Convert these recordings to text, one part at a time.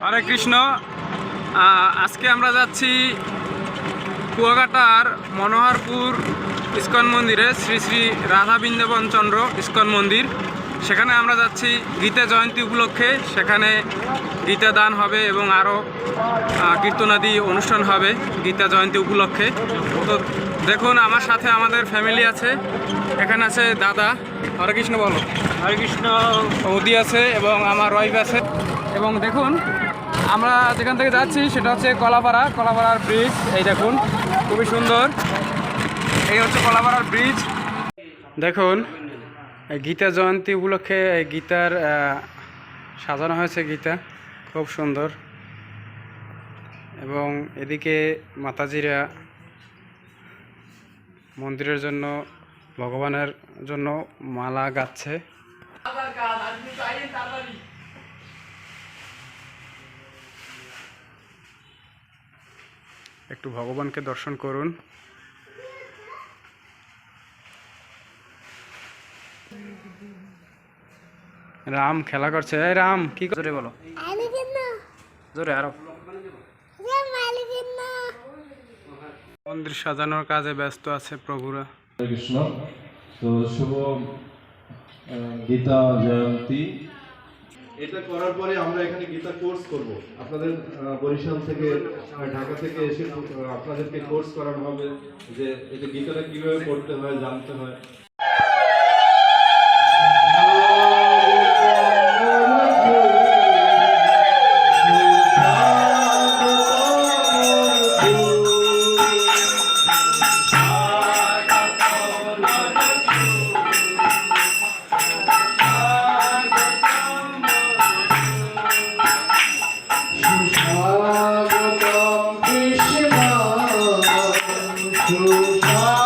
হরে কৃষ্ণ। আজকে আমরা যাচ্ছি কুয়াকাটার মনোহরপুর ইস্কন মন্দিরে শ্রী শ্রী রাধা বৃন্দাবন চন্দ্র ইস্কন মন্দির। সেখানে আমরা যাচ্ছি গীতা জয়ন্তী উপলক্ষে। সেখানে গীতা দান হবে এবং আরও কীর্তনাদি অনুষ্ঠান হবে গীতা জয়ন্তী উপলক্ষে। তো দেখুন আমার সাথে আমাদের ফ্যামিলি আছে। এখানে আছে দাদা। হরে কৃষ্ণ বলো। হরে কৃষ্ণ। বৌদি আছে এবং আমার ওয়াইফ আছে। এবং দেখুন আমরা যেখান থেকে যাচ্ছি সেটা হচ্ছে কলাপাড়া, কলাপাড়ার ব্রিজ এই দেখুন, খুবই সুন্দর। এই হচ্ছে কলাপাড়ার ব্রিজ দেখুন গীতা জয়ন্তী উপলক্ষে গীতার সাজানো হয়েছে গীতা, খুব সুন্দর। এবং এদিকে মাতাজিরা মন্দিরের জন্য, ভগবানের জন্য মালা গাচ্ছে। একটু ভগবানকে দর্শন করুন। রাম খেলা করছে। এই রাম কি কর- জোরে বলো। জোরে আরও। মন্দির সাজানোর কাজে ব্যস্ত আছে প্রভুরা। কৃষ্ণ। তো শুভ গীতা জয়ন্তী। এটা করার পরে আমরা এখানে গীতা কোর্স করব। আপনাদের বরিশাল থেকে ঢাকা থেকে এসে আপনাদেরকে কোর্স করানো হবে যে এটা গীতাটা কীভাবে পড়তে হয়, জানতে হয়। Oh.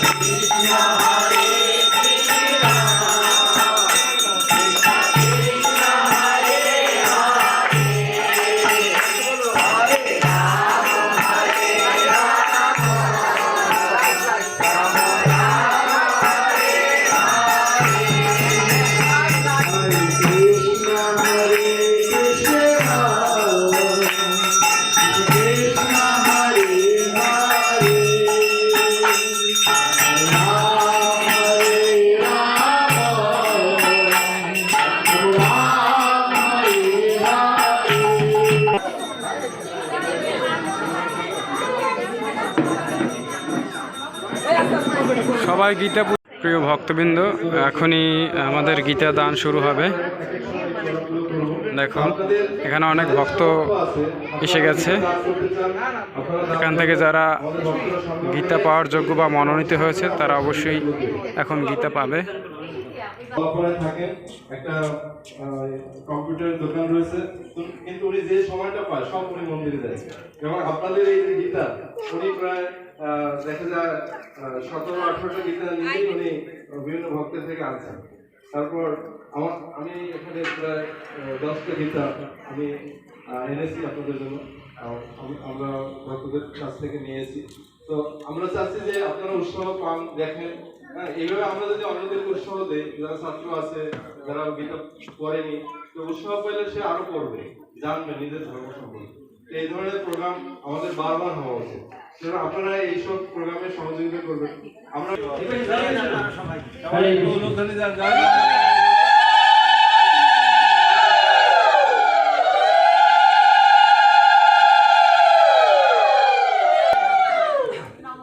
Krishna Hare সবাই গীতা প্রিয় ভক্তবৃন্দ, এখনই আমাদের গীতা দান শুরু হবে। দেখুন এখানে অনেক ভক্ত এসে গেছে। এখান থেকে যারা গীতা পাওয়ার যোগ্য বা মনোনীত হয়েছে, তারা অবশ্যই এখন গীতা পাবে। একটা কম্পিউটার দোকান রয়েছে। কিন্তু উনি যে সময়টা পায়, সব উনি মন্দিরে দেয় এবং আপনাদের এই গীতা, উনি প্রায় দেখা যায় সতেরো, আঠারোটা গীতা নিজেই উনি বিভিন্ন ভক্তের থেকে আনছেন। তারপর আমার, আমি এখানে প্রায় দশটা গীতা আমি এনেছি আপনাদের জন্য। আমরা ভক্তদের কাছ থেকে নিয়েছি। তো আমরা চাচ্ছি যে আপনারা উৎসাহ পান, দেখেন হ্যাঁ এইভাবে আমরা যদি অন্যদেরকে উৎসাহ দিই, যারা ছাত্র আছে, যারা গীতা পড়েনি, তো উৎসাহ পেলে সে আরও পড়বে, জানবে নিজের ধর্ম সম্পর্কে এই ধরনের প্রোগ্রাম আমাদের বারবার হওয়া উচিত। সুতরাং আপনারা এইসব প্রোগ্রামে সহযোগিতা করবেন। আমরা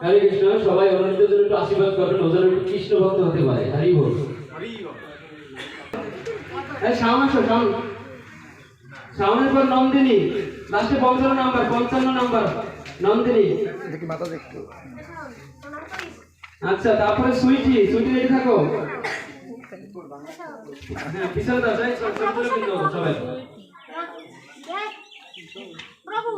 হরে কৃষ্ণ সবাই জন্য একটু আশীর্বাদ করবেন। ওজন একটু কৃষ্ণ ভক্ত হতে পারে। হরি বল। শাওন আসো শাওন। পর নন্দিনী লাস্টে পঞ্চান্ন নাম্বার পঞ্চান্ন নাম্বার নন্দিনী। আচ্ছা তারপরে সুইটি সুইটি রেডি থাকো। হ্যাঁ পিছনে দাও যাই সব সব কিন্তু সবাই। প্রভু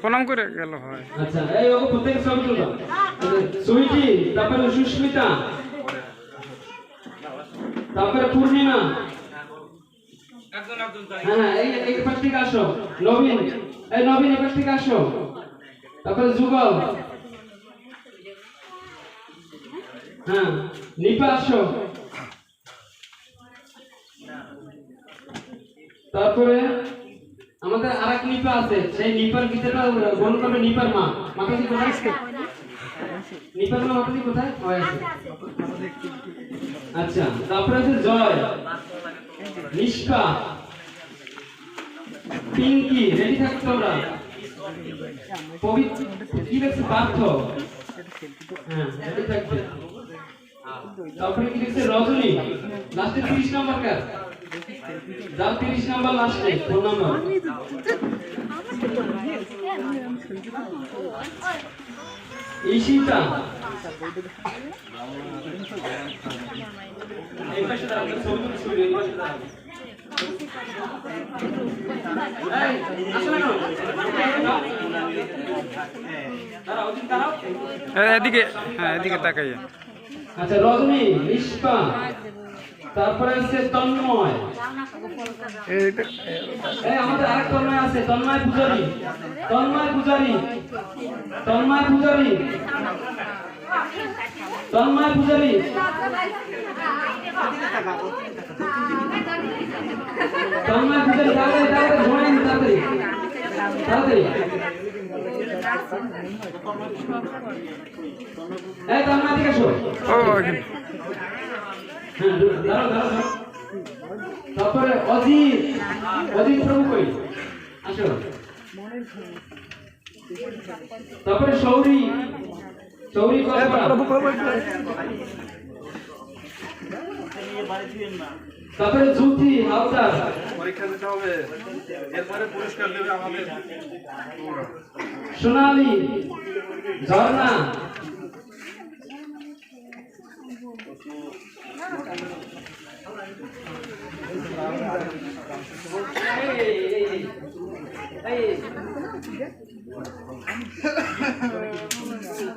প্রণাম করে গেল হয়। আচ্ছা এই ওকে প্রত্যেক তুলো। সুইটি তারপরে সুস্মিতা। তারপরে পূর্ণিমা। হ্যাঁ হ্যাঁ তারপরে হ্যাঁ আমাদের আরেক নিপা আছে, সেই নিপার গীতাটা গ্রহণ করবে নিপার মা। মাতাজি কোথায়? নিপার মা মাতাজি কোথায়? ও আছে। আচ্ছা তারপরে আছে জয়। নিষ্পা পিঙ্কি রেডি থাকো তোমরা পবিত্র, কি লিখছে পার্থ? হ্যাঁ রেডি থাকবে তারপরে কি লিখছে রজনী? 30 নাম্বার কার? যার 30 নাম্বার লাস্টে ফোন নাম্বার এদিকে হ্যাঁ এদিকে তাকাইয়া আচ্ছা রজনী নিষ্পা তারপরে আছে তন্ময়। আমাদের আরেক তন্ময় আছে তন্ময় পূজারি। তন্ময় পূজারি। তন্ময় পূজারি। তন্ময় পূজারি। তন্ময় পূজারি তাড়াতাড়ি তাড়াতাড়ি ঘুমাই নি তাড়াতাড়ি। তাড়াতাড়ি। এই তন্ময় দিকে দাঁড়াও। তারপরে অজিত অজিত প্রভু কই? আসো। তারপরে সৌরি সৌরি তারপরে জ্যোতি হাওদার পরীক্ষা দিতে হবে। এরপরে পুরস্কার দেবে আমাদের। সোনালি ঝর্ণা। ক্যামেরা দিক তাকাও। ছবি, হাতে আছে ছবি।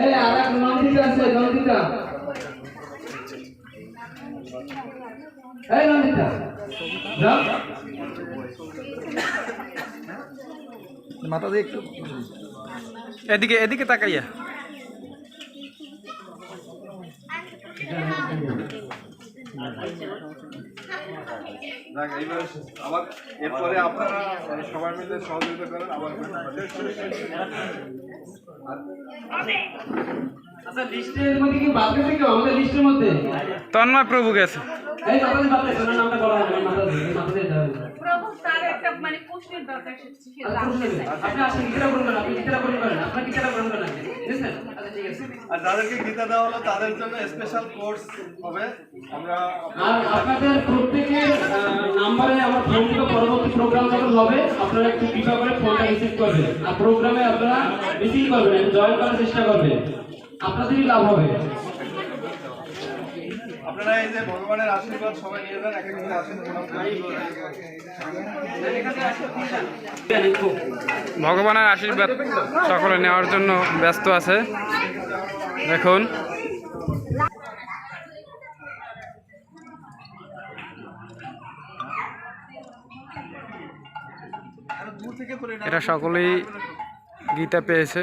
এই আর এক নন্দিতা আছে এই নন্দিতা যাও এদিকে এদিকে তাকাইয়া। যাক এইবার আবার এরপরে আপনারা সবাই মিলে সহযোগিতা করেন আবার আচ্ছা লিস্টের মধ্যে কি বাদ গেছে কেউ আমাদের লিস্টের মধ্যে? তন্ময় প্রভু গেছে। এই মাতাজি বাদ গেছে নামটা বলা। হবে তার একটা মানে প্রশ্নের দরকার আচ্ছা, জানতে প্রশ্ন নেই। চায়। আপনি আসেন গীতা গ্রহণ আপনি গীতা গ্রহণ করেন আপনার গীতা গ্রহণ করেন আচ্ছা ঠিক আছে। আর যাদেরকে গীতা দেওয়া হলো তাদের জন্য স্পেশাল কোর্স হবে। আমরা আর আপনাদের প্রত্যেকের নাম্বারে আমার পরবর্তী প্রোগ্রাম যখন হবে আপনারা একটু কৃপা করে ফোনটা রিসিভ করবেন। আর প্রোগ্রামে আপনারা রিসিভ করবেন জয়েন করার চেষ্টা করবেন। আপনাদেরই লাভ হবে। আপনারা এই যে ভগবানের আশীর্বাদ সবাই নিয়ে যান ভগবানের আশীর্বাদ সকলে নেওয়ার জন্য ব্যস্ত আছে। দেখুন। এরা সকলেই গীতা পেয়েছে।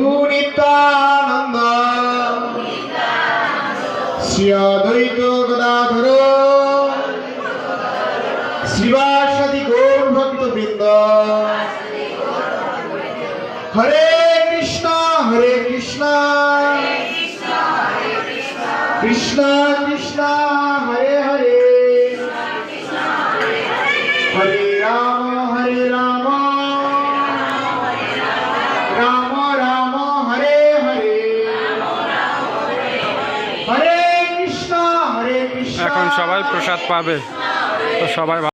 কৃষ্ণ, হরে কৃষ্ণ। কৃষ্ণ কৃষ্ণ, হরে হরে। হরে রাম হরে রাম। রাম রাম, হরে হরে। হরে কৃষ্ণ হরে কৃষ্ণ। এখন সবাই প্রসাদ পাবে। তো সবাই